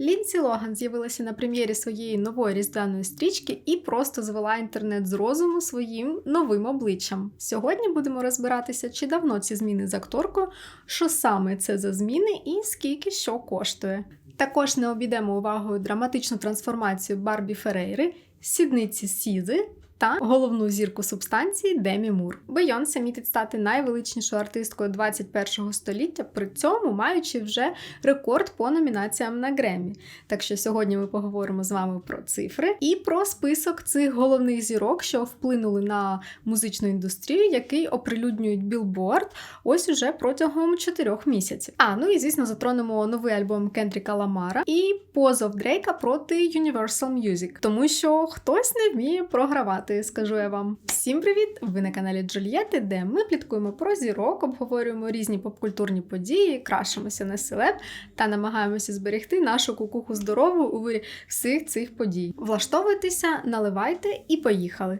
Лінсі Логан з'явилася на прем'єрі своєї нової різдвяної стрічки і просто звела інтернет з розуму своїм новим обличчям. Сьогодні будемо розбиратися, чи давно ці зміни з акторкою, що саме це за зміни і скільки що коштує. Також не обійдемо увагою драматичну трансформацію Барбі Ферейри, сідниці Сізи та головну зірку субстанції Демі Мур. Бейонсе мітить стати найвеличнішою артисткою 21-го століття, при цьому маючи вже рекорд по номінаціям на Гремі. Так що сьогодні ми поговоримо з вами про цифри і про список цих головних зірок, що вплинули на музичну індустрію, який оприлюднюють Billboard ось уже протягом 4 місяців. А ну і звісно, затронемо новий альбом Кендріка Ламара і позов Дрейка проти Universal Music, тому що хтось не вміє програвати скажу я вам. Всім привіт! Ви на каналі Джульєти, де ми пліткуємо про зірок, обговорюємо різні попкультурні події, крашимося на селеб та намагаємося зберегти нашу кукуху здорову у вирі всіх цих подій. Влаштовуйтеся, наливайте і поїхали!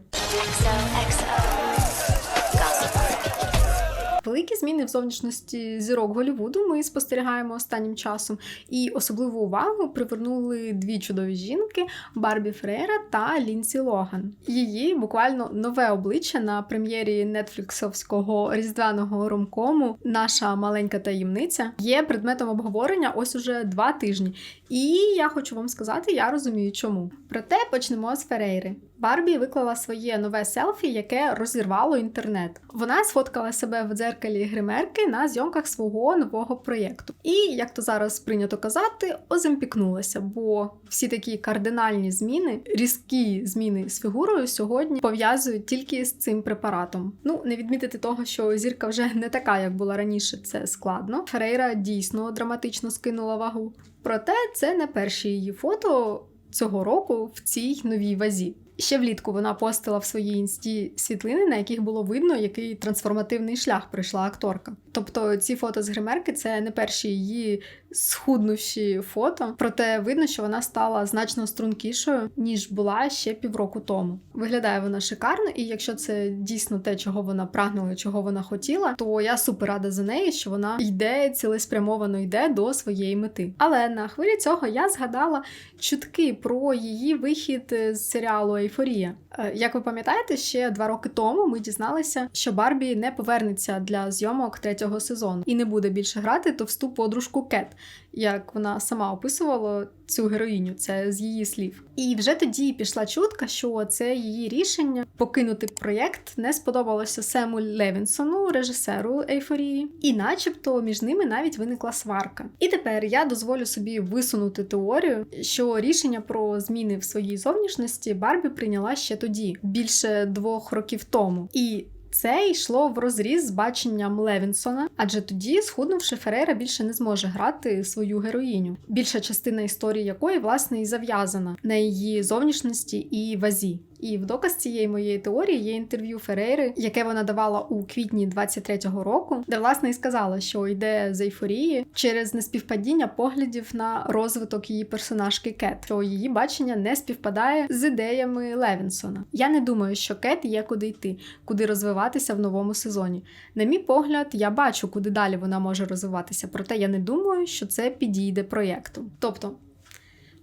Великі зміни в зовнішності зірок Голівуду ми спостерігаємо останнім часом, і особливу увагу привернули дві чудові жінки Барбі Фрейра та Лінсі Логан. Її буквально нове обличчя на прем'єрі нетфліксовського різдвяного ромкому Наша маленька таємниця є предметом обговорення ось уже два тижні. І я хочу вам сказати, я розумію, чому. Проте почнемо з Ферейри. Барбі виклала своє нове селфі, яке розірвало інтернет. Вона сфоткала себе в дзеркалі гримерки на зйомках свого нового проєкту. І, як то зараз прийнято казати, оземпікнулася, бо всі такі кардинальні зміни, різкі зміни з фігурою сьогодні пов'язують тільки з цим препаратом. Ну, не відмітити того, що зірка вже не така, як була раніше, це складно. Ферейра дійсно драматично скинула вагу. Проте це не перші її фото цього року в цій новій вазі. Ще влітку вона постила в своїй інсті світлини, на яких було видно, який трансформативний шлях пройшла акторка. Тобто ці фото з гримерки це не перші її схуднувші фото, проте видно, що вона стала значно стрункішою, ніж була ще півроку тому. Виглядає вона шикарно, і якщо це дійсно те, чого вона прагнула, чого вона хотіла, то я супер рада за неї, що вона йде цілеспрямовано йде до своєї мети. Але на хвилі цього я згадала чутки про її вихід з серіалу Ейфорія. Е, як ви пам'ятаєте, ще два роки тому ми дізналися, що Барбі не повернеться для зйомок третього сезону і не буде більше грати товсту подружку Кет, як вона сама описувала цю героїню, це з її слів. І вже тоді пішла чутка, що це її рішення покинути проєкт не сподобалося Сему Левінсону, режисеру Ейфорії, і, начебто, між ними навіть виникла сварка. І тепер я дозволю собі висунути теорію, що рішення про зміни в своїй зовнішності Барбі прийняла ще тоді, більше двох років тому. І це йшло в розріз з баченням Левінсона, адже тоді, схуднувши, Ферейра більше не зможе грати свою героїню, більша частина історії якої, власне, і зав'язана на її зовнішності і вазі. І в доказ цієї моєї теорії є інтерв'ю Ферейри, яке вона давала у квітні 23-го року, де власне і сказала, що йде з ейфорії через неспівпадіння поглядів на розвиток її персонажки Кет, що її бачення не співпадає з ідеями Левінсона. Я не думаю, що Кет є куди йти, куди розвиватися в новому сезоні. На мій погляд, я бачу, куди далі вона може розвиватися, проте я не думаю, що це підійде проєкту. Тобто.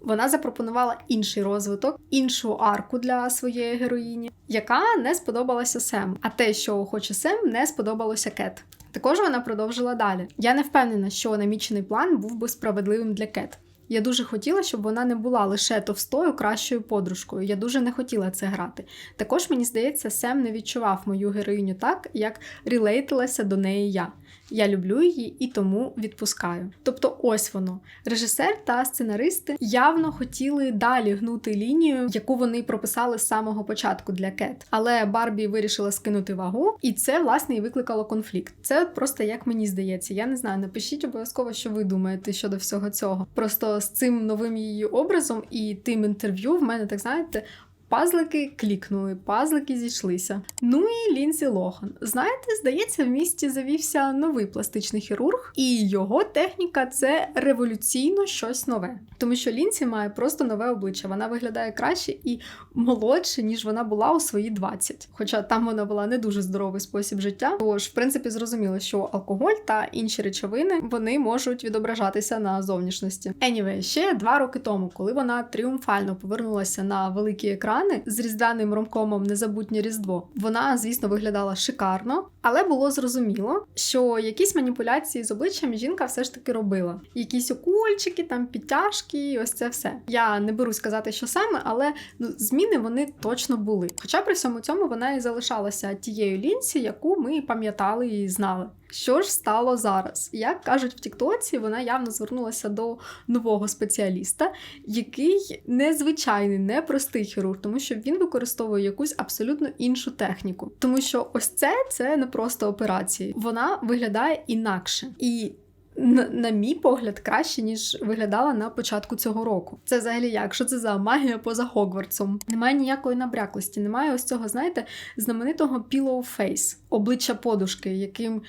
Вона запропонувала інший розвиток, іншу арку для своєї героїні, яка не сподобалася Сем. А те, що хоче Сем, не сподобалося Кет. Також вона продовжила далі. Я не впевнена, що намічений план був би справедливим для Кет. Я дуже хотіла, щоб вона не була лише товстою кращою подружкою. Я дуже не хотіла це грати. Також мені здається, Сем не відчував мою героїню так, як релейтилася до неї я. Я люблю її і тому відпускаю. Тобто, ось воно. Режисер та сценаристи явно хотіли далі гнути лінію, яку вони прописали з самого початку для Кет. Але Барбі вирішила скинути вагу, і це власне і викликало конфлікт. Це просто як мені здається. Я не знаю. Напишіть обов'язково, що ви думаєте щодо всього цього. Просто з цим новим її образом і тим інтерв'ю в мене так знаєте Пазлики клікнули, пазлики зійшлися. Ну і Лінзі Лохан. Знаєте, здається, в місті завівся новий пластичний хірург, і його техніка це революційно щось нове. Тому що Лінсі має просто нове обличчя. Вона виглядає краще і молодше, ніж вона була у свої 20. Хоча там вона була не дуже здоровий спосіб життя. Тож, в принципі, зрозуміло, що алкоголь та інші речовини вони можуть відображатися на зовнішності. Anyway, ще два роки тому, коли вона тріумфально повернулася на великі екрани з різдвяним ромкомом Незабутнє Різдво, вона, звісно, виглядала шикарно, але було зрозуміло, що якісь маніпуляції з обличчям жінка все ж таки робила. Якісь укольчики, там підтяжки, ось це все. Я не беру сказати, що саме, але ну, зміни вони точно були. Хоча при всьому цьому вона і залишалася тією лінці, яку ми пам'ятали і знали. Що ж стало зараз? Як кажуть в Тіктоці, вона явно звернулася до нового спеціаліста, який незвичайний, непростий хірург, тому що він використовує якусь абсолютно іншу техніку. Тому що ось це це не просто операції, вона виглядає інакше і. На, мій погляд, краще, ніж виглядала на початку цього року. Це взагалі як? Що це за магія поза Хогвартсом? Немає ніякої набряклості, немає ось цього, знаєте, знаменитого pillow face, обличчя подушки, яким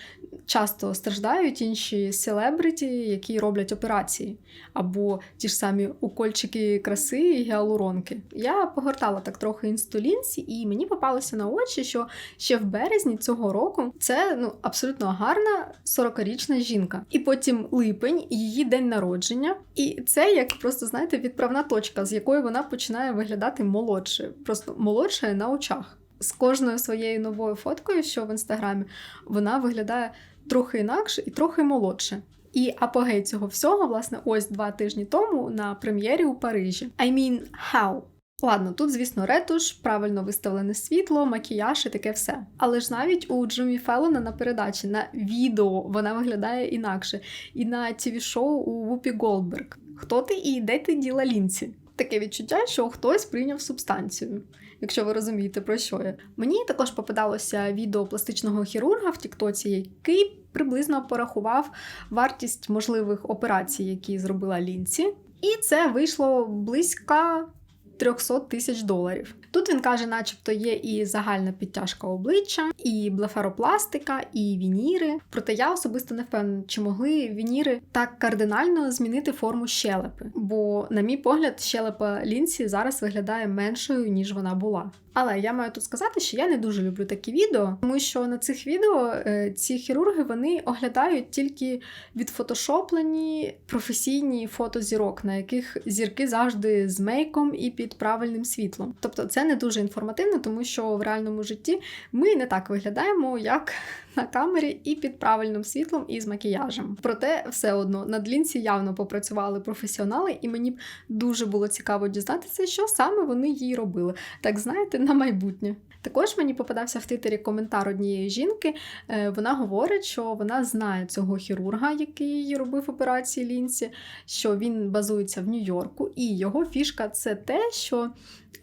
часто страждають інші селебриті, які роблять операції, або ті ж самі укольчики краси і гіалуронки. Я погортала так трохи інстолінці, і мені попалося на очі, що ще в березні цього року це ну абсолютно гарна 40-річна жінка. І потім липень, її день народження, і це як просто знаєте відправна точка, з якої вона починає виглядати молодше, просто молодше на очах. З кожною своєю новою фоткою, що в інстаграмі, вона виглядає трохи інакше і трохи молодше. І апогей цього всього, власне, ось два тижні тому на прем'єрі у Парижі. I mean, how? Ладно, тут, звісно, ретуш, правильно виставлене світло, макіяж і таке все. Але ж навіть у Джиммі Феллона на передачі на відео вона виглядає інакше. І на тіві шоу у Вупі Голдберг. Хто ти і де ти діла лінці? Таке відчуття, що хтось прийняв субстанцію якщо ви розумієте, про що я. Мені також попадалося відео пластичного хірурга в Тіктоці, який приблизно порахував вартість можливих операцій, які зробила лінці. І це вийшло близько 300 тисяч доларів. Тут він каже, начебто, є і загальна підтяжка обличчя, і блефаропластика, і вініри. Проте я особисто не впевнена, чи могли вініри так кардинально змінити форму щелепи. Бо, на мій погляд, щелепа лінсі зараз виглядає меншою, ніж вона була. Але я маю тут сказати, що я не дуже люблю такі відео, тому що на цих відео е, ці хірурги вони оглядають тільки відфотошоплені професійні фото зірок, на яких зірки завжди з мейком і під правильним світлом. Тобто це не дуже інформативно, тому що в реальному житті ми не так виглядаємо, як на камері і під правильним світлом і з макіяжем. Проте все одно на длінці явно попрацювали професіонали, і мені б дуже було цікаво дізнатися, що саме вони їй робили. Так знаєте, на майбутнє. Також мені попадався в Твіттері коментар однієї жінки. Е, вона говорить, що вона знає цього хірурга, який робив операції лінці, що він базується в Нью-Йорку, і його фішка це те, що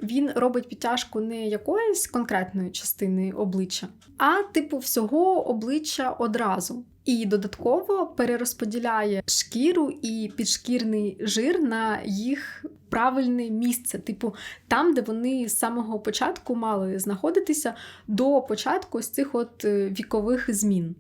він робить підтяжку не якоїсь конкретної частини обличчя, а типу всього обличчя одразу. І додатково перерозподіляє шкіру і підшкірний жир на їх правильне місце, типу там, де вони з самого початку мали знаходитися до початку з цих от е, вікових змін.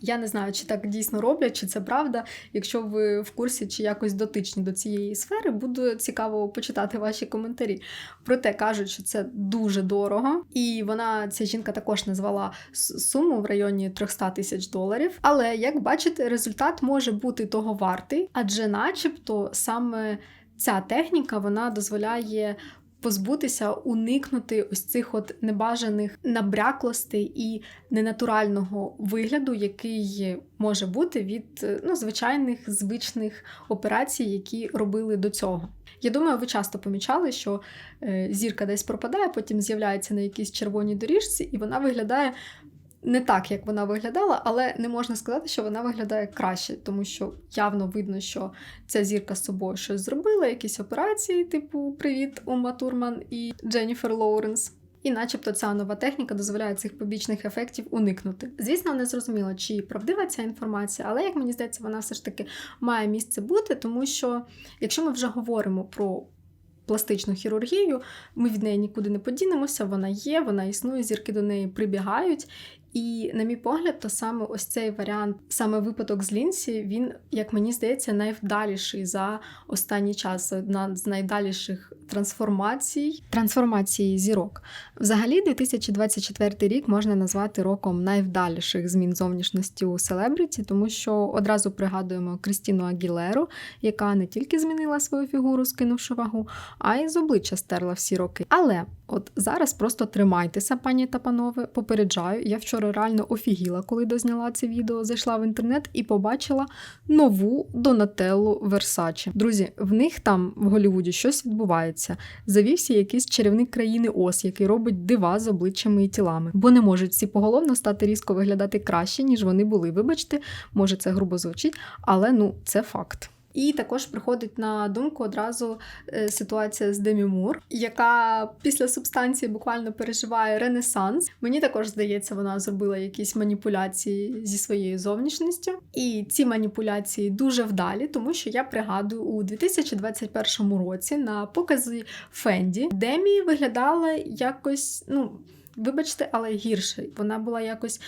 Я не знаю, чи так дійсно роблять, чи це правда. Якщо ви в курсі чи якось дотичні до цієї сфери, буде цікаво почитати ваші коментарі. Проте кажуть, що це дуже дорого, і вона, ця жінка, також назвала суму в районі 300 тисяч доларів. Але як бачите, результат може бути того вартий, адже, начебто, саме ця техніка вона дозволяє позбутися, уникнути ось цих от небажаних набряклостей і ненатурального вигляду, який може бути від ну, звичайних звичних операцій, які робили до цього. Я думаю, ви часто помічали, що е, зірка десь пропадає, потім з'являється на якійсь червоній доріжці, і вона виглядає не так, як вона виглядала, але не можна сказати, що вона виглядає краще, тому що явно видно, що ця зірка з собою щось зробила, якісь операції, типу Привіт, Ума Турман і Дженніфер Лоуренс. І, начебто, ця нова техніка дозволяє цих побічних ефектів уникнути. Звісно, не зрозуміло, чи правдива ця інформація, але як мені здається, вона все ж таки має місце бути, тому що якщо ми вже говоримо про пластичну хірургію. Ми від неї нікуди не подінемося. Вона є, вона існує, зірки до неї прибігають. І, на мій погляд, то саме ось цей варіант, саме випадок з Лінсі, він, як мені здається, найвдаліший за останній час. Одна з найдаліших трансформацій трансформації зірок. Взагалі, 2024 рік можна назвати роком найвдаліших змін зовнішності у селебриті, тому що одразу пригадуємо Крістіну Агілеру, яка не тільки змінила свою фігуру, скинувши вагу, а й з обличчя стерла всі роки. Але от зараз просто тримайтеся, пані та панове. Попереджаю, я вчора реально офігіла, коли дозняла це відео, зайшла в інтернет і побачила нову Донателлу Версаче. Друзі, в них там в Голлівуді щось відбувається. Завівся якийсь чарівник країни Ос, який робить дива з обличчями і тілами, бо не можуть всі поголовно стати різко виглядати краще, ніж вони були. Вибачте, може це грубо звучить, але ну це факт. І також приходить на думку одразу е, ситуація з Демі Мур, яка після субстанції буквально переживає ренесанс. Мені також здається, вона зробила якісь маніпуляції зі своєю зовнішністю. І ці маніпуляції дуже вдалі, тому що я пригадую у 2021 році на показі Фенді Демі виглядала якось, ну. Вибачте, але гірше. Вона була якось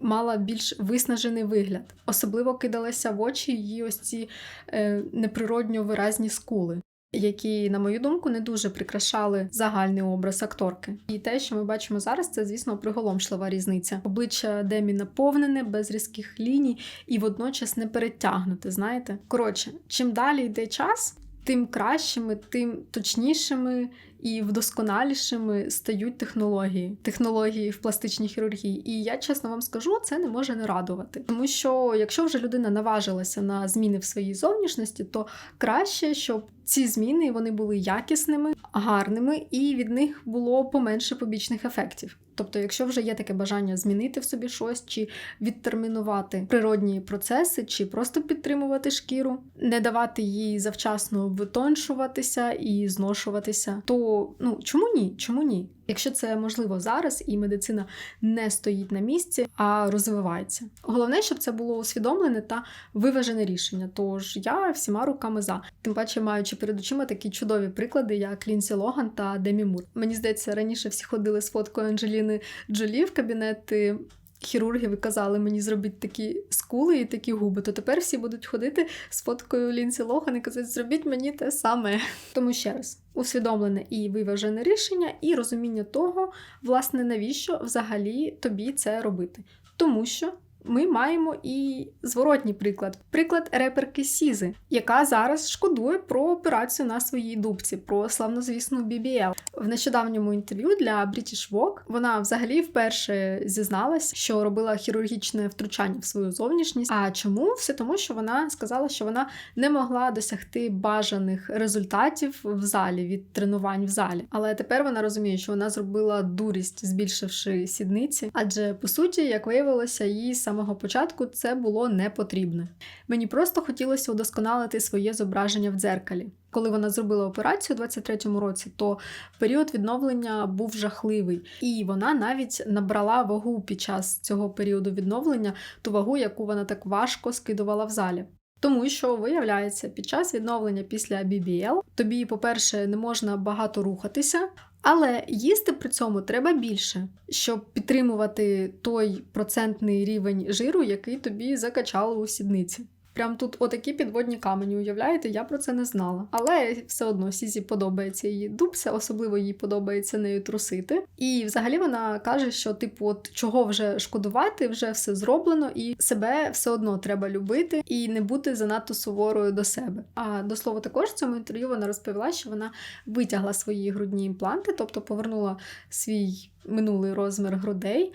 мала більш виснажений вигляд. Особливо кидалися в очі її ось ці е, неприродньо виразні скули. Які, на мою думку, не дуже прикрашали загальний образ акторки. І те, що ми бачимо зараз, це, звісно, приголомшлива різниця. Обличчя Демі наповнене, без різких ліній і водночас не перетягнуте. Знаєте, коротше, чим далі йде час, тим кращими, тим точнішими і вдосконалішими стають технології, технології в пластичній хірургії. І я чесно вам скажу, це не може не радувати. Тому що якщо вже людина наважилася на зміни в своїй зовнішності, то краще, щоб ці зміни вони були якісними, гарними, і від них було поменше побічних ефектів. Тобто, якщо вже є таке бажання змінити в собі щось, чи відтермінувати природні процеси, чи просто підтримувати шкіру, не давати їй завчасно витоншуватися і зношуватися, то ну чому ні? Чому ні? Якщо це можливо зараз, і медицина не стоїть на місці, а розвивається. Головне, щоб це було усвідомлене та виважене рішення. Тож я всіма руками за, тим паче маючи перед очима такі чудові приклади, як Лінсі Логан та Демі Мур. Мені здається, раніше всі ходили з фоткою Анджеліни Джолі в кабінети хірургів і казали мені зробіть такі скули і такі губи, то тепер всі будуть ходити з фоткою Лінсі Лохан і казати, зробіть мені те саме. Тому ще раз, усвідомлене і виважене рішення, і розуміння того, власне, навіщо взагалі тобі це робити. Тому що ми маємо і зворотній приклад. Приклад реперки Сізи, яка зараз шкодує про операцію на своїй дубці, про славнозвісну BBL. В нещодавньому інтерв'ю для British Vogue вона взагалі вперше зізналась, що робила хірургічне втручання в свою зовнішність. А чому? Все тому, що вона сказала, що вона не могла досягти бажаних результатів в залі від тренувань в залі. Але тепер вона розуміє, що вона зробила дурість, збільшивши сідниці, адже по суті, як виявилося, їй саме самого початку це було не потрібно. Мені просто хотілося удосконалити своє зображення в дзеркалі. Коли вона зробила операцію у 23-му році, то період відновлення був жахливий, і вона навіть набрала вагу під час цього періоду відновлення, ту вагу, яку вона так важко скидувала в залі. Тому що виявляється, під час відновлення після BBL тобі, по-перше, не можна багато рухатися, але їсти при цьому треба більше, щоб підтримувати той процентний рівень жиру, який тобі закачало у сідниці. Прям тут отакі підводні камені, уявляєте, я про це не знала. Але все одно Сізі подобається її дубся, особливо їй подобається нею трусити. І взагалі вона каже, що, типу, от чого вже шкодувати, вже все зроблено, і себе все одно треба любити і не бути занадто суворою до себе. А до слова, також в цьому інтерв'ю вона розповіла, що вона витягла свої грудні імпланти, тобто повернула свій минулий розмір грудей.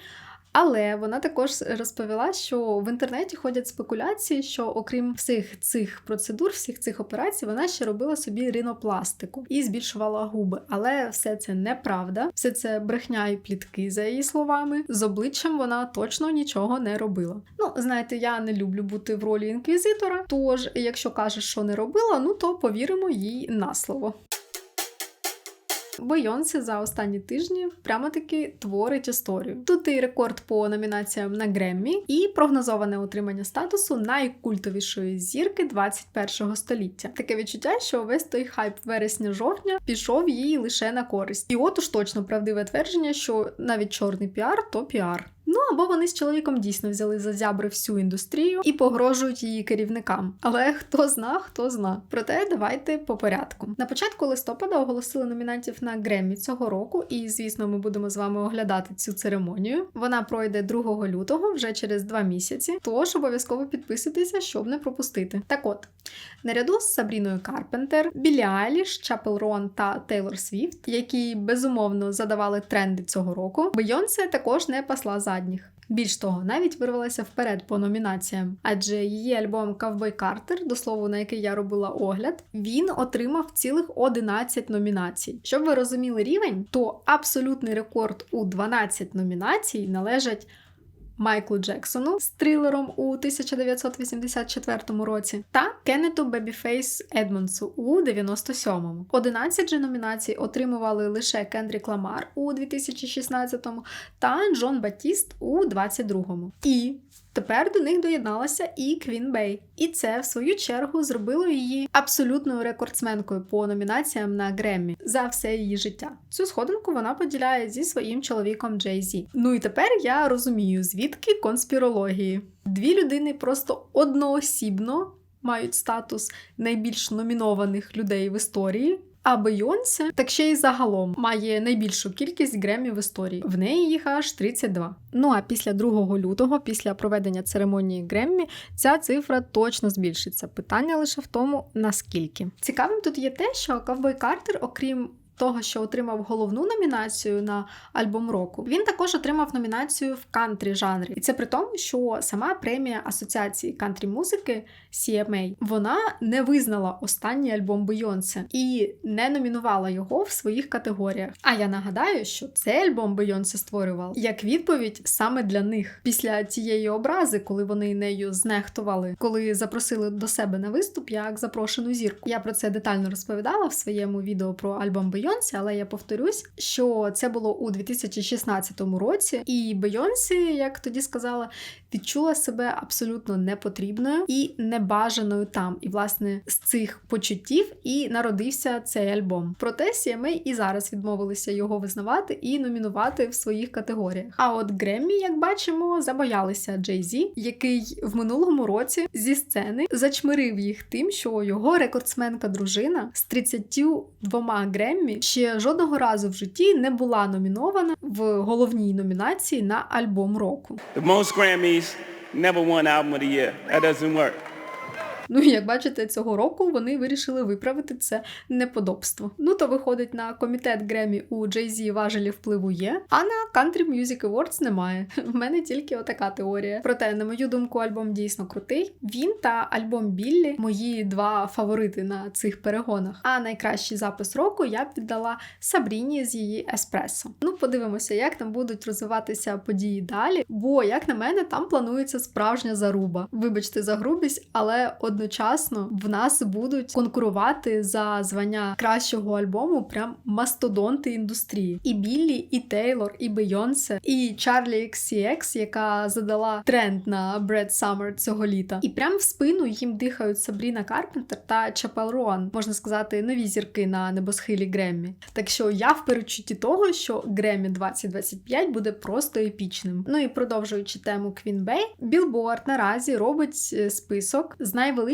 Але вона також розповіла, що в інтернеті ходять спекуляції, що окрім всіх цих процедур, всіх цих операцій, вона ще робила собі ринопластику і збільшувала губи. Але все це неправда, все це брехня і плітки, за її словами. З обличчям вона точно нічого не робила. Ну, знаєте, я не люблю бути в ролі інквізитора. Тож, якщо каже, що не робила, ну то повіримо їй на слово. Бейонсе за останні тижні прямо таки творить історію. Тут і рекорд по номінаціям на Греммі, і прогнозоване отримання статусу найкультовішої зірки 21 століття. Таке відчуття, що весь той хайп вересня-жовтня пішов їй лише на користь. І от уж точно правдиве твердження, що навіть чорний піар то піар. Ну або вони з чоловіком дійсно взяли за зябри всю індустрію і погрожують її керівникам. Але хто зна, хто зна. Проте давайте по порядку. На початку листопада оголосили номінантів на Греммі цього року, і звісно, ми будемо з вами оглядати цю церемонію. Вона пройде 2 лютого вже через два місяці. Тож обов'язково підписуйтеся, щоб не пропустити. Так от. Наряду з Сабріною Карпентер, Білі Айліш, Чапел Рон та Тейлор Свіфт, які безумовно задавали тренди цього року, Бейонсе також не пасла задніх. Більш того, навіть вирвалася вперед по номінаціям, адже її альбом Кавбой Картер, до слову, на який я робила огляд, він отримав цілих 11 номінацій. Щоб ви розуміли рівень, то абсолютний рекорд у 12 номінацій належать Майклу Джексону з трилером у 1984 році та Кеннету Бебіфейс Едмонсу у 97-му. 11 же номінацій отримували лише Кендрік Ламар у 2016-му та Джон Батіст у 22-му. І Тепер до них доєдналася і Квін Бей, і це в свою чергу зробило її абсолютною рекордсменкою по номінаціям на Греммі за все її життя. Цю сходинку вона поділяє зі своїм чоловіком Джей Зі. Ну і тепер я розумію, звідки конспірології. Дві людини просто одноосібно мають статус найбільш номінованих людей в історії. А Бейонсе так ще й загалом має найбільшу кількість гремів в історії. В неї їх аж 32. Ну а після 2 лютого, після проведення церемонії Греммі, ця цифра точно збільшиться. Питання лише в тому, наскільки цікавим тут є те, що Ковбой Картер, окрім того, що отримав головну номінацію на альбом року, він також отримав номінацію в кантрі жанрі. І це при тому, що сама премія Асоціації кантрі музики CMA, вона не визнала останній альбом Бейонсе і не номінувала його в своїх категоріях. А я нагадаю, що цей альбом Бейонсе створював як відповідь саме для них після цієї образи, коли вони нею знехтували, коли запросили до себе на виступ як запрошену зірку. Я про це детально розповідала в своєму відео про альбом Бейонсе. Бейонсі, але я повторюсь, що це було у 2016 році, і Бейонсі, як тоді сказала, відчула себе абсолютно непотрібною і небажаною там. І, власне, з цих почуттів і народився цей альбом. Проте CMA і зараз відмовилися його визнавати і номінувати в своїх категоріях. А от Греммі, як бачимо, забоялися Джей Зі, який в минулому році зі сцени зачмирив їх тим, що його рекордсменка дружина з 32 Греммі ще жодного разу в житті не була номінована в головній номінації на альбом року. The most Grammys, never won album of the year. That doesn't work. Ну і як бачите, цього року вони вирішили виправити це неподобство. Ну то виходить на комітет Гремі у Jay-Z важелі впливу є, а на Country Music Awards немає. В мене тільки отака теорія. Проте, на мою думку, альбом дійсно крутий. Він та альбом Біллі мої два фаворити на цих перегонах. А найкращий запис року я б віддала Сабріні з її еспресо. Ну, подивимося, як там будуть розвиватися події далі. Бо, як на мене, там планується справжня заруба. Вибачте за грубість, але одночасно в нас будуть конкурувати за звання кращого альбому прям мастодонти індустрії. І Біллі, і Тейлор, і Бейонсе, і Чарлі XCX, яка задала тренд на Бред Summer цього літа. І прям в спину їм дихають Сабріна Карпентер та Чапел Роан, можна сказати, нові зірки на небосхилі Греммі. Так що я в перечутті того, що Греммі 2025 буде просто епічним. Ну і продовжуючи тему Bey, Billboard наразі робить е, список з найвеличніших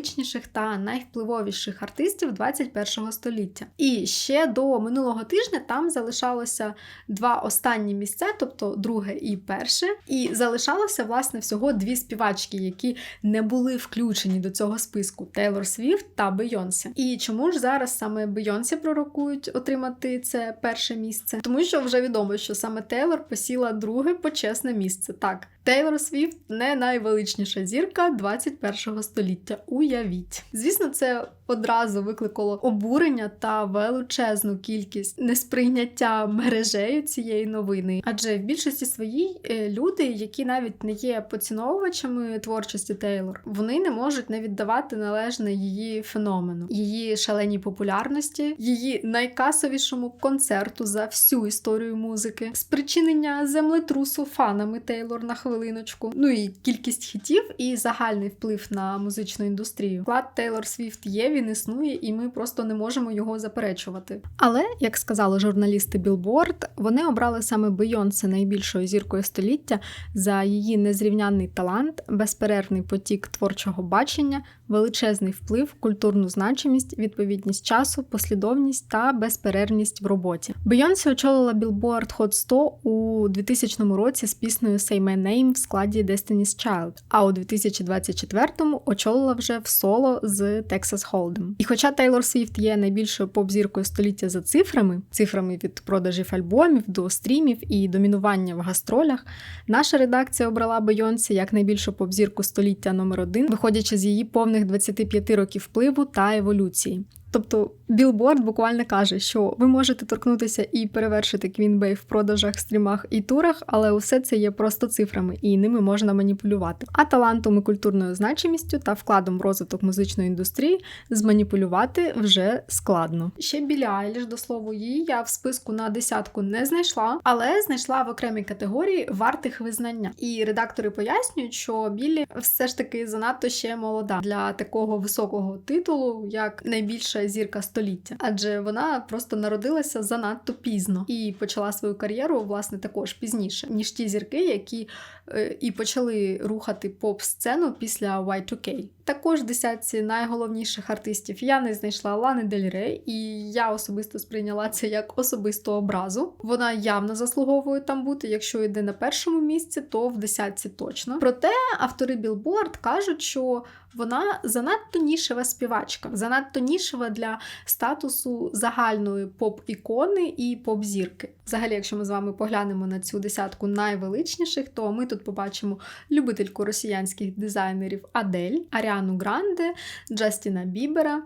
та найвпливовіших артистів 21 століття. І ще до минулого тижня там залишалося два останні місця, тобто друге і перше. І залишалося власне всього дві співачки, які не були включені до цього списку: Тейлор Свіфт та Бейонсе. І чому ж зараз саме Бейонсе пророкують отримати це перше місце? Тому що вже відомо, що саме Тейлор посіла друге почесне місце. Так, Тейлор Свіфт не найвеличніша зірка 21-го століття. Уявіть. Звісно, це одразу викликало обурення та величезну кількість несприйняття мережею цієї новини. Адже в більшості своїй е, люди, які навіть не є поціновувачами творчості Тейлор, вони не можуть не віддавати належне її феномену, її шаленій популярності, її найкасовішому концерту за всю історію музики, спричинення землетрусу фанами Тейлор на хвилиночку, ну і кількість хітів і загальний вплив на музичну індустрію. Вклад Тейлор Свіфт є, він існує, і ми просто не можемо його заперечувати. Але, як сказали журналісти Billboard, вони обрали саме Бейонсе найбільшою зіркою століття за її незрівнянний талант, безперервний потік творчого бачення, величезний вплив, культурну значимість, відповідність часу, послідовність та безперервність в роботі. Бейонсе очолила Billboard Hot 100 у 2000 році з піснею Say My Name в складі Destiny's Child, а у 2024-му очолила вже в соло з Texas Hold'em. І хоча Тейлор Свіфт є найбільшою поп-зіркою століття за цифрами, цифрами від продажів альбомів до стрімів і домінування в гастролях, наша редакція обрала Бейонсі як найбільшу поп-зірку століття номер один, виходячи з її повних 25 років впливу та еволюції. Тобто Білборд буквально каже, що ви можете торкнутися і перевершити Bey в продажах, стрімах і турах, але усе це є просто цифрами, і ними можна маніпулювати. А талантом і культурною значимістю та вкладом в розвиток музичної індустрії зманіпулювати вже складно. Ще Білі Айліш, до слову, її я в списку на десятку не знайшла, але знайшла в окремій категорії вартих визнання. І редактори пояснюють, що Білі все ж таки занадто ще молода для такого високого титулу, як найбільша зірка століття, адже вона просто народилася занадто пізно і почала свою кар'єру власне також пізніше, ніж ті зірки, які е, і почали рухати поп-сцену після Y2K. Також в десятці найголовніших артистів я не знайшла Лани Дель Рей, і я особисто сприйняла це як особисту образу. Вона явно заслуговує там бути. Якщо йде на першому місці, то в десятці точно. Проте автори Billboard кажуть, що вона занадто нішева співачка, занадто нішева для статусу загальної поп-ікони і поп-зірки. Взагалі, якщо ми з вами поглянемо на цю десятку найвеличніших, то ми тут побачимо любительку росіянських дизайнерів Адель, Аріану Гранде, Джастіна Бібера.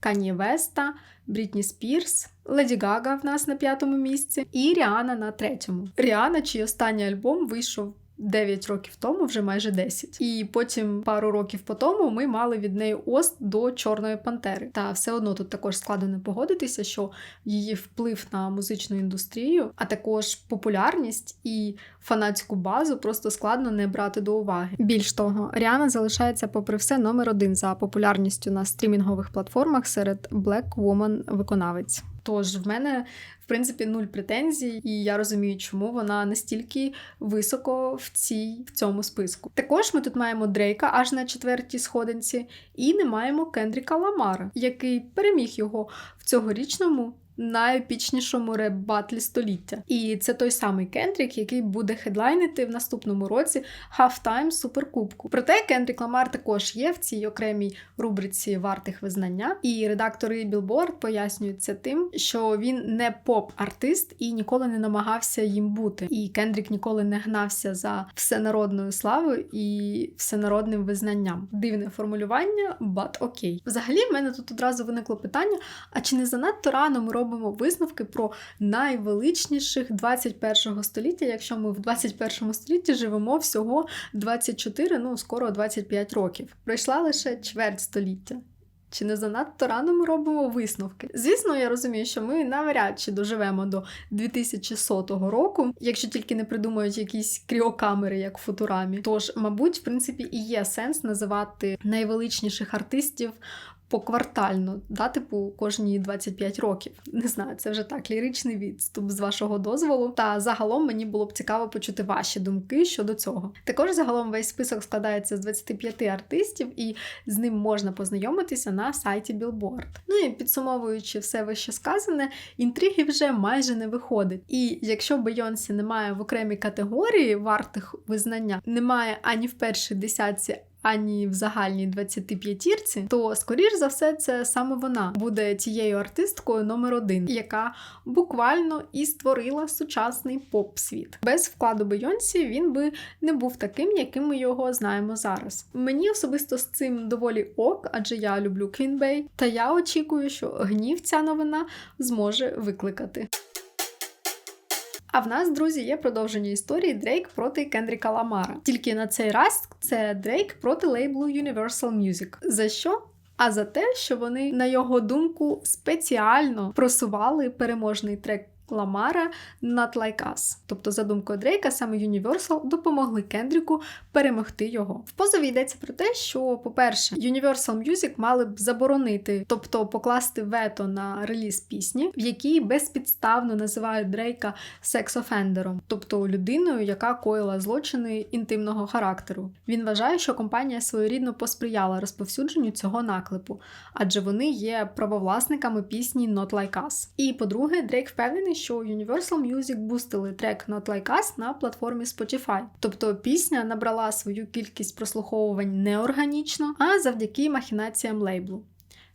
Кані Веста, Брітні Спірс, Леді Гага в нас на п'ятому місці і Ріана на третьому. Ріана, чий останній альбом вийшов 9 років тому, вже майже 10. І потім пару років по тому ми мали від неї ост до Чорної Пантери. Та все одно тут також складно погодитися, що її вплив на музичну індустрію, а також популярність і фанатську базу просто складно не брати до уваги. Більш того, Ріана залишається, попри все, номер один за популярністю на стрімінгових платформах серед Black Woman виконавець. Тож в мене принципі нуль претензій, і я розумію, чому вона настільки високо в цій в цьому списку. Також ми тут маємо Дрейка аж на четвертій сходинці, і не маємо Кендріка Ламара, який переміг його в цьогорічному найепічнішому реп-батлі століття. І це той самий Кендрік, який буде хедлайнити в наступному році Halftime Суперкубку. Проте Кендрік Ламар також є в цій окремій рубриці вартих визнання. І редактори Billboard пояснюють це тим, що він не поп-артист і ніколи не намагався їм бути. І Кендрік ніколи не гнався за всенародною славою і всенародним визнанням. Дивне формулювання, but окей. Взагалі, в мене тут одразу виникло питання: а чи не занадто рано ми робимо висновки про найвеличніших 21 століття, якщо ми в 21 столітті живемо всього 24, ну скоро 25 років. Пройшла лише чверть століття. Чи не занадто рано ми робимо висновки? Звісно, я розумію, що ми навряд чи доживемо до 2100 року, якщо тільки не придумають якісь кріокамери, як в футурамі. Тож, мабуть, в принципі, і є сенс називати найвеличніших артистів поквартально, да, типу кожні 25 років. Не знаю, це вже так ліричний відступ з вашого дозволу. Та загалом мені було б цікаво почути ваші думки щодо цього. Також загалом весь список складається з 25 артистів, і з ним можна познайомитися на сайті Billboard. Ну і підсумовуючи все вище сказане, інтриги вже майже не виходить. І якщо Бейонсі немає в окремій категорії вартих визнання, немає ані в першій десятці ані в загальній 25-ірці, то скоріш за все це саме вона буде тією артисткою номер один, яка буквально і створила сучасний поп-світ. Без вкладу Бейонсі він би не був таким, яким ми його знаємо зараз. Мені особисто з цим доволі ок, адже я люблю Bey, та я очікую, що гнів ця новина зможе викликати. А в нас, друзі, є продовження історії Дрейк проти Кендріка Ламара. Тільки на цей раз це Дрейк проти лейблу Universal Music. За що? А за те, що вони, на його думку, спеціально просували переможний трек. Ламара Not Like Us. Тобто, за думкою Дрейка, саме Universal допомогли Кендріку перемогти його. В позові йдеться про те, що, по-перше, Universal Music мали б заборонити, тобто покласти вето на реліз пісні, в якій безпідставно називають Дрейка секс-офендером, тобто людиною, яка коїла злочини інтимного характеру. Він вважає, що компанія своєрідно посприяла розповсюдженню цього наклепу, адже вони є правовласниками пісні Not Like Us. І по-друге, Дрейк впевнений, що Universal Music бустили трек Not Like Us на платформі Spotify. Тобто пісня набрала свою кількість прослуховувань неорганічно, а завдяки махінаціям лейблу.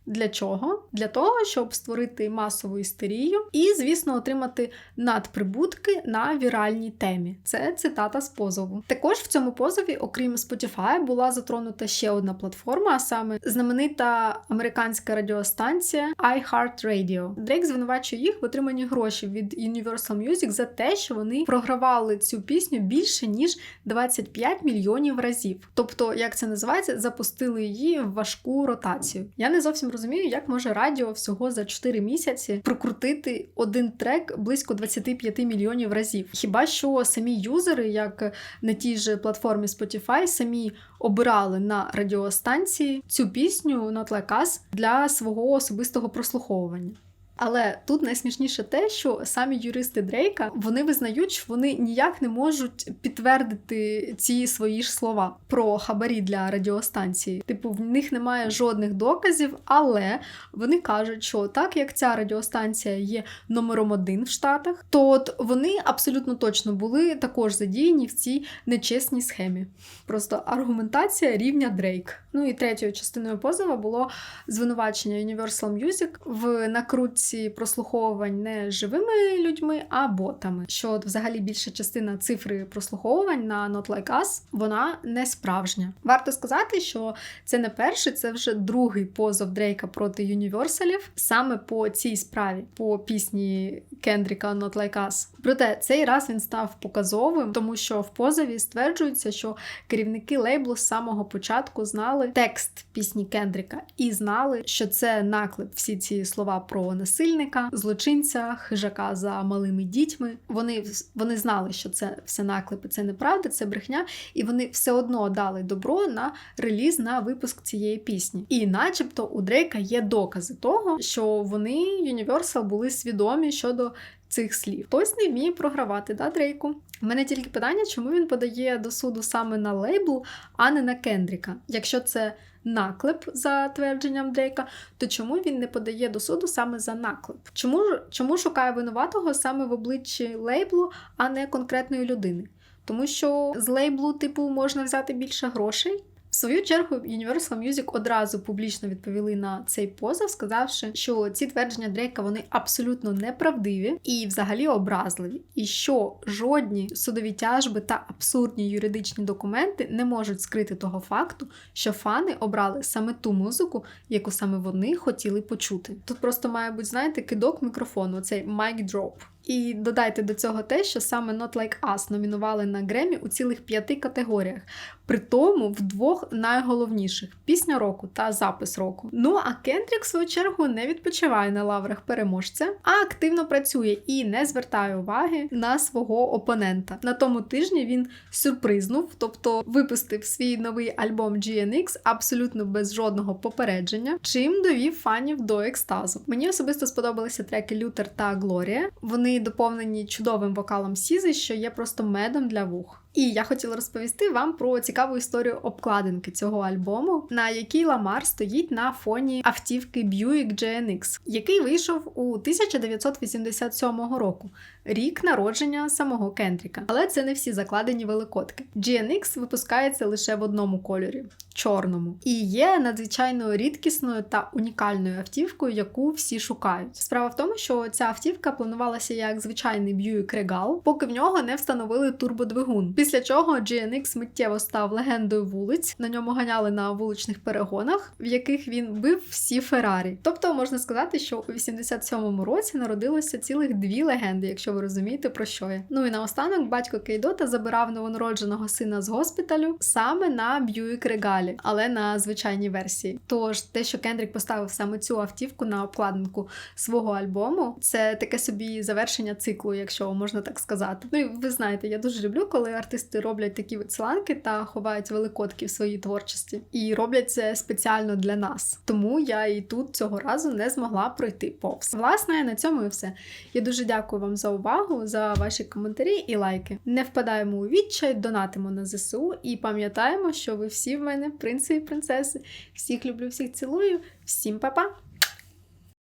Для чого? Для того, щоб створити масову істерію і, звісно, отримати надприбутки на віральній темі. Це цитата з позову. Також в цьому позові, окрім Spotify, була затронута ще одна платформа, а саме знаменита американська радіостанція iHeartRadio. Дрейк звинувачує їх в отриманні грошей від Universal Music за те, що вони програвали цю пісню більше ніж 25 мільйонів разів. Тобто, як це називається, запустили її в важку ротацію. Я не зовсім розумію, як може радіо всього за 4 місяці прокрутити один трек близько 25 мільйонів разів. Хіба що самі юзери, як на тій же платформі Spotify, самі обирали на радіостанції цю пісню на Like для свого особистого прослуховування. Але тут найсмішніше те, що самі юристи Дрейка вони визнають, що вони ніяк не можуть підтвердити ці свої ж слова про хабарі для радіостанції. Типу, в них немає жодних доказів, але вони кажуть, що так як ця радіостанція є номером один в Штатах, то от вони абсолютно точно були також задіяні в цій нечесній схемі. Просто аргументація рівня Дрейк. Ну і третьою частиною позова було звинувачення Universal Music в накрутці прослуховувань не живими людьми, а ботами. Що от взагалі більша частина цифри прослуховувань на Not Like Us, вона не справжня. Варто сказати, що це не перший, це вже другий позов Дрейка проти Юніверсалів саме по цій справі, по пісні Кендріка Not Like Us. Проте цей раз він став показовим, тому що в позові стверджується, що керівники лейблу з самого початку знали текст пісні Кендріка і знали, що це наклеп всі ці слова про насильника, злочинця, хижака за малими дітьми. Вони вони знали, що це все наклепи, це неправда, це брехня, і вони все одно дали добро на реліз на випуск цієї пісні. І, начебто, у Дрейка є докази того, що вони Universal були свідомі щодо. Цих слів хтось не вміє програвати, да, Дрейку. У мене тільки питання, чому він подає до суду саме на лейбл, а не на Кендріка. Якщо це наклеп за твердженням Дрейка, то чому він не подає до суду саме за наклеп? Чому чому шукає винуватого саме в обличчі лейблу, а не конкретної людини? Тому що з лейблу, типу, можна взяти більше грошей. Свою чергу Universal Music одразу публічно відповіли на цей позов, сказавши, що ці твердження Дрейка вони абсолютно неправдиві і взагалі образливі, і що жодні судові тяжби та абсурдні юридичні документи не можуть скрити того факту, що фани обрали саме ту музику, яку саме вони хотіли почути. Тут просто має бути, знаєте, кидок мікрофону, цей mic drop. І додайте до цього те, що саме Not Like Us номінували на Гремі у цілих п'яти категоріях, при тому в двох найголовніших пісня року та запис року. Ну а Кендрік, в свою чергу, не відпочиває на лаврах переможця, а активно працює і не звертає уваги на свого опонента. На тому тижні він сюрпризнув, тобто випустив свій новий альбом GNX абсолютно без жодного попередження, чим довів фанів до екстазу. Мені особисто сподобалися треки Лютер та Глорія. Вони доповнені чудовим вокалом Сізи, що є просто медом для вух. І я хотіла розповісти вам про цікаву історію обкладинки цього альбому, на якій Ламар стоїть на фоні автівки Buick GNX, який вийшов у 1987 року, рік народження самого Кендріка. Але це не всі закладені великодки. GNX випускається лише в одному кольорі чорному, і є надзвичайно рідкісною та унікальною автівкою, яку всі шукають. Справа в тому, що ця автівка планувалася як звичайний Buick Regal, поки в нього не встановили турбодвигун. Після чого GNX миттєво став легендою вулиць. На ньому ганяли на вуличних перегонах, в яких він бив всі Феррарі. Тобто можна сказати, що у 87-му році народилося цілих дві легенди, якщо ви розумієте про що я. Ну і наостанок батько Кейдота забирав новонародженого сина з госпіталю саме на Buick Regal, але на звичайній версії. Тож те, що Кендрік поставив саме цю автівку на обкладинку свого альбому, це таке собі завершення циклу, якщо можна так сказати. Ну і ви знаєте, я дуже люблю, коли артисти роблять такі відсиланки та ховають великодки в своїй творчості, і роблять це спеціально для нас. Тому я і тут цього разу не змогла пройти повз. Власне, на цьому і все. Я дуже дякую вам за увагу, за ваші коментарі і лайки. Не впадаємо у відчай, донатимо на ЗСУ і пам'ятаємо, що ви всі в мене принци і принцеси. Всіх люблю, всіх цілую. Всім па-па!